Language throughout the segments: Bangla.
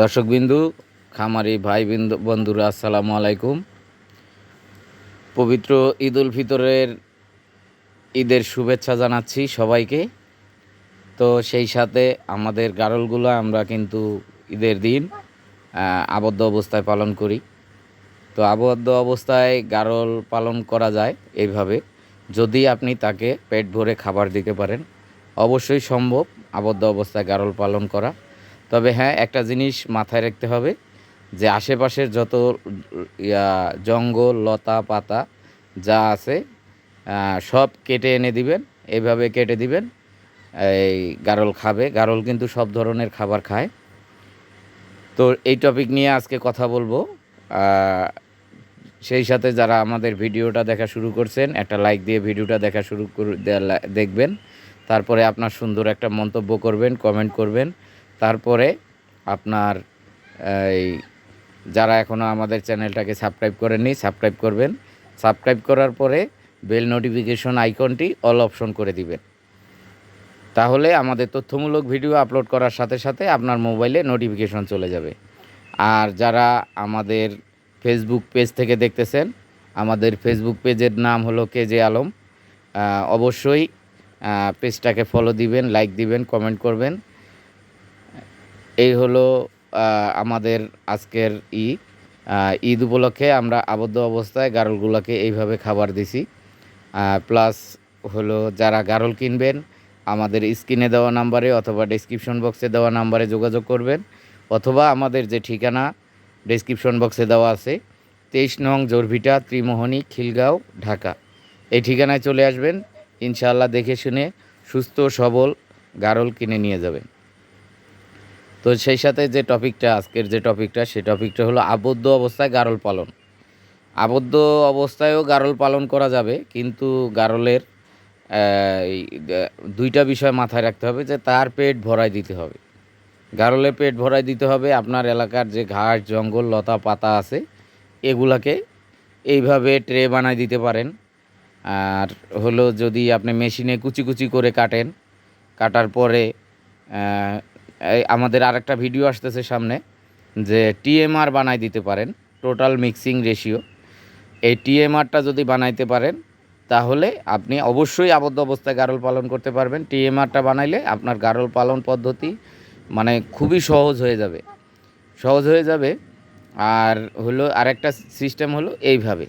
দর্শকবিন্দু, খামারি ভাই বন্ধুরা, আসসালামু আলাইকুম। পবিত্র ঈদ উল ফিতরের ঈদের শুভেচ্ছা জানাচ্ছি সবাইকে। তো সেই সাথে আমাদের গারলগুলো, আমরা কিন্তু ঈদের দিন আবদ্ধ অবস্থায় পালন করি। তো আবদ্ধ অবস্থায় গারল পালন করা যায় এইভাবে। যদি আপনি তাকে পেট ভরে খাবার দিতে পারেন, অবশ্যই সম্ভব আবদ্ধ অবস্থায় গারল পালন করা। তবে হ্যাঁ একটা জিনিস মাথায় রাখতে হবে যে আশেপাশের যত জঙ্গল, লতা, পাতা যা আছে সব কেটে এনে দিবেন। এইভাবে কেটে দিবেন। এই গারল খাবে। গারল কিন্তু সব ধরনের খাবার খায়। তো এই টপিক নিয়ে আজকে কথা বলব। সেই সাথে যারা আমাদের ভিডিওটা দেখা শুরু করছেন, একটা লাইক দিয়ে ভিডিওটা দেখা শুরু দেখবেন। তারপরে আপনার সুন্দর একটা মন্তব্য করবেন, কমেন্ট করবেন। তারপরে আপনার, এই, যারা এখনও আমাদের চ্যানেলটাকে সাবস্ক্রাইব করেননি, সাবস্ক্রাইব করবেন। সাবস্ক্রাইব করার পরে বেল নোটিফিকেশন আইকনটি অল অপশন করে দিবেন। তাহলে আমাদের তথ্যমূলক ভিডিও আপলোড করার সাথে সাথে আপনার মোবাইলে নোটিফিকেশন চলে যাবে। আর যারা আমাদের ফেসবুক পেজ থেকে দেখতেছেন, আমাদের ফেসবুক পেজের নাম হলো কেজে আলম। অবশ্যই পেজটাকে ফলো দিবেন, লাইক দিবেন, কমেন্ট করবেন। এই হলো আমাদের আজকের ই। ঈদ উপলক্ষে আমরা আবদ্ধ অবস্থায় গারলগুলোকে এইভাবে খাবার দিছি। প্লাস হলো যারা গারল কিনবেন, আমাদের স্ক্রিনে দেওয়া নাম্বারে অথবা ডেসক্রিপশন বক্সে দেওয়া নাম্বারে যোগাযোগ করবেন। অথবা আমাদের যে ঠিকানা ডেসক্রিপশন বক্সে দেওয়া আছে, তেইশ নং জোরভিটা, ত্রিমোহনী, খিলগাঁও, ঢাকা। এই ঠিকানায় চলে আসবেন। ইনশাআল্লাহ দেখে শুনে সুস্থ, সবল গারল কিনে নিয়ে যাবেন। তো সেই সাথে যে টপিকটা, আজকের যে টপিকটা, সেই টপিকটা হলো আবদ্ধ অবস্থায় গারল পালন। আবদ্ধ অবস্থায়ও গারল পালন করা যাবে, কিন্তু গারলের দুইটা বিষয় মাথায় রাখতে হবে যে তার পেট ভরাই দিতে হবে। গারলের পেট ভরাই দিতে হবে, আপনার এলাকার যে ঘাস, জঙ্গল, লতা, পাতা আছে, এগুলাকে এইভাবে ট্রে বানাই দিতে পারেন। আর হলো যদি আপনি মেশিনে কুচি কুচি করে কাটেন, কাটার পরে আমাদের আরেকটা ভিডিও আসতেছে সামনে যে টিএমআর বানাই দিতে পারেন, টোটাল মিক্সিং রেশিও। এই টিএমআরটা যদি বানাইতে পারেন, তাহলে আপনি অবশ্যই আবদ্ধ অবস্থায় গারল পালন করতে পারবেন। টিএমআরটা বানাইলে আপনার গারল পালন পদ্ধতি মানে খুবই সহজ হয়ে যাবে। সহজ হয়ে যাবে। আর হলো আরেকটা সিস্টেম হলো এইভাবে।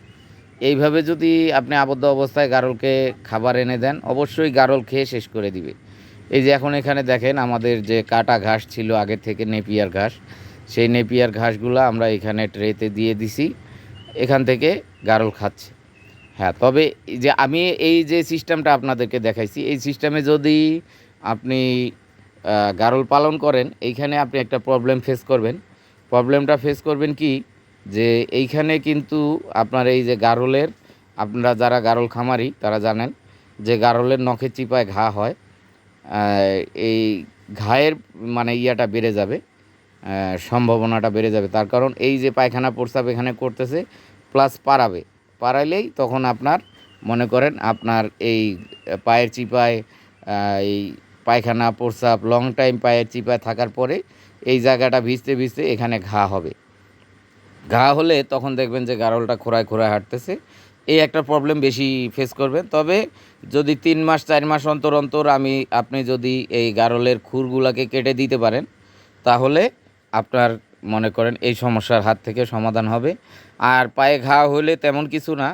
এইভাবে যদি আপনি আবদ্ধ অবস্থায় গারলকে খাবার এনে দেন, অবশ্যই গারল খেয়ে শেষ করে দিবে। এই যে এখন এখানে দেখেন আমাদের যে কাটা ঘাস ছিল আগের থেকে নেপিয়ার ঘাস, সেই নেপিয়ার ঘাসগুলো আমরা এখানে ট্রেতে দিয়ে দিছি, এখান থেকে গারল খাচ্ছে। হ্যাঁ তবে যে আমি এই যে সিস্টেমটা আপনাদেরকে দেখাইছি, এই সিস্টেমে যদি আপনি গারল পালন করেন, এইখানে আপনি একটা প্রবলেম ফেস করবেন। প্রবলেমটা ফেস করবেন কি? যে এইখানে কিন্তু আপনার এই যে গারলের, আপনারা যারা গারল খামারি, তারা জানেন যে গারলের নখের চিপায় ঘা হয়। এই ঘায়ের মানে ইয়াটা বেড়ে যাবে সম্ভাবনাটা বেড়ে যাবে। তার কারণ এই যে পায়খানা প্রস্রাব এখানে করতেছে প্লাস পারাবে পারাইলেই তখন আপনার, মনে করেন আপনার এই পায়ের চিপায় এই পায়খানা প্রস্রাব লং টাইম পায়ের চিপায় থাকার পরে এই জায়গাটা ভিজতে ভিজতে এখানে ঘা হবে। ঘা হলে তখন দেখবেন যে গারলটা খোঁড়ায় খোঁড়ায় হাঁটতেছে। এই একটা প্রবলেম বেশি ফেস করবেন তবে যদি তিন মাস, চার মাস অন্তর অন্তর আমি, আপনি যদি এই গারলের খুরগুলাকে কেটে দিতে পারেন, তাহলে আপনার মনে করেন এই সমস্যার হাত থেকে সমাধান হবে। আর পায়ে ঘা হলে তেমন কিছু না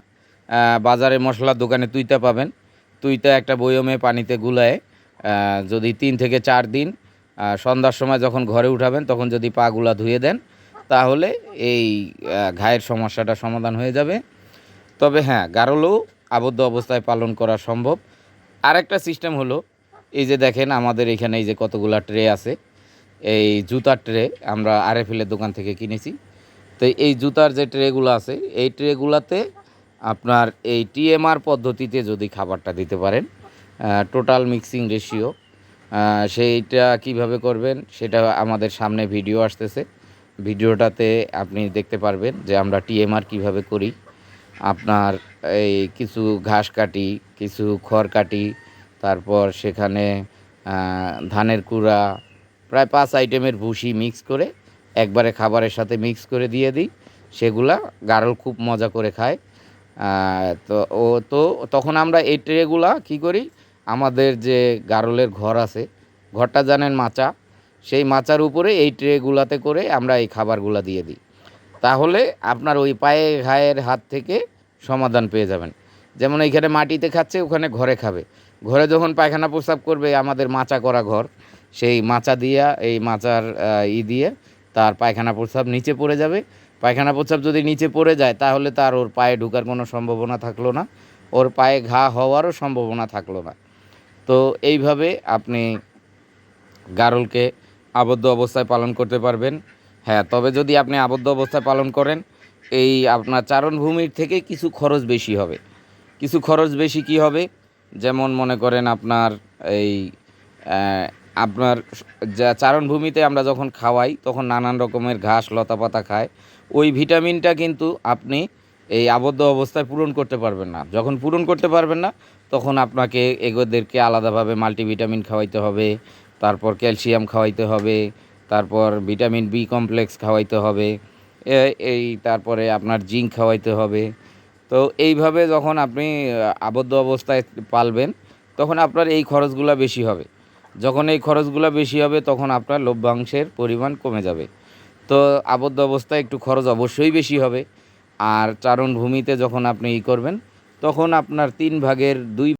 বাজারে মশলার দোকানে তুইতা পাবেন। তুইতা একটা বয়মে পানিতে গুলায় যদি তিন থেকে চার দিন সন্ধ্যার সময় যখন ঘরে উঠাবেন, তখন যদি পাগুলা ধুয়ে দেন, তাহলে এই ঘায়ের সমস্যাটা সমাধান হয়ে যাবে। তবে হ্যাঁ গারলও আবদ্ধ অবস্থায় পালন করা সম্ভব। আরেকটা সিস্টেম হলো, এই যে দেখেন আমাদের এখানে এই যে কতগুলো ট্রে আছে, এই জুতার ট্রে আমরা আরএফএলের দোকান থেকে কিনেছি। তো এই জুতার যে ট্রেগুলো আছে, এই ট্রেগুলোতে আপনার এই টিএমআর পদ্ধতিতে যদি খাবারটা দিতে পারেন টোটাল মিক্সিং রেশিও সেইটা কীভাবে করবেন সেটা আমাদের সামনে ভিডিও আসতেছে। ভিডিওটাতে আপনি দেখতে পারবেন যে আমরা টিএমআর কীভাবে করি। আপনার এই কিছু ঘাস কাটি, কিছু খড় কাটি, তারপর সেখানে ধানের কুড়া, প্রায় পাঁচ আইটেমের ভুসি মিক্স করে একবারে খাবারের সাথে মিক্স করে দিয়ে দিই। সেগুলা গারল খুব মজা করে খায়। তো ও, তো তখন আমরা এই ট্রেগুলা কী করি? আমাদের যে গারলের ঘর আছে, ঘরটা জানেন মাচা। সেই মাচার উপরে এই ট্রেগুলাতে করে আমরা এই খাবারগুলা দিয়ে দিই। তাহলে আপনার ওই পায়ে ঘায়ের হাত থেকে সমাধান পেয়ে যাবেন। যেমন এইখানে মাটিতে খাচ্ছে, ওখানে ঘরে খাবে। ঘরে যখন পায়খানা প্রস্রাব করবে, আমাদের মাচা করা ঘর, সেই মাচা দিয়া, এই মাচার ই দিয়ে তার পায়খানা প্রস্রাব নিচে পড়ে যাবে। পায়খানা প্রস্রাব যদি নিচে পড়ে যায়, তাহলে তার ওর পায়ে ঢুকার কোনো সম্ভাবনা থাকল না। ওর পায়ে ঘা হওয়ারও সম্ভাবনা থাকল না। তো এইভাবে আপনি গারলকে আবদ্ধ অবস্থায় পালন করতে পারবেন। হ্যাঁ তবে যদি আপনি আবদ্ধ অবস্থায় পালন করেন, এই আপনার চারণভূমির থেকে কিছু খরচ বেশি হবে। কিছু খরচ বেশি কি হবে? যেমন মনে করেন আপনার এই আপনার যা চারণভূমিতে আমরা যখন খাওয়াই, তখন নানান রকমের ঘাস, লতাপাতা খায়, ওই ভিটামিনটা কিন্তু আপনি এই আবদ্ধ অবস্থায় পূরণ করতে পারবেন না। যখন পূরণ করতে পারবেন না, তখন আপনাকে এগোদেরকে আলাদাভাবে মাল্টিভিটামিন খাওয়াইতে হবে, তারপর ক্যালসিয়াম খাওয়াইতে হবে তারপর ভিটামিন বি কমপ্লেক্স খাওয়াইতে হবে এই তারপরে আপনার জিঙ্ক খাওয়াইতে হবে। তো এইভাবে যখন আপনি আবদ্ধ অবস্থায় পালবেন, তখন আপনার এই খরচগুলো বেশি হবে। যখন এই খরচগুলো বেশি হবে, তখন আপনার লভ্যাংশের পরিমাণ কমে যাবে। তো আবদ্ধ অবস্থায় একটু খরচ অবশ্যই বেশি হবে। আর চারণভূমিতে যখন আপনি ই করবেন, তখন আপনার তিন ভাগের দুই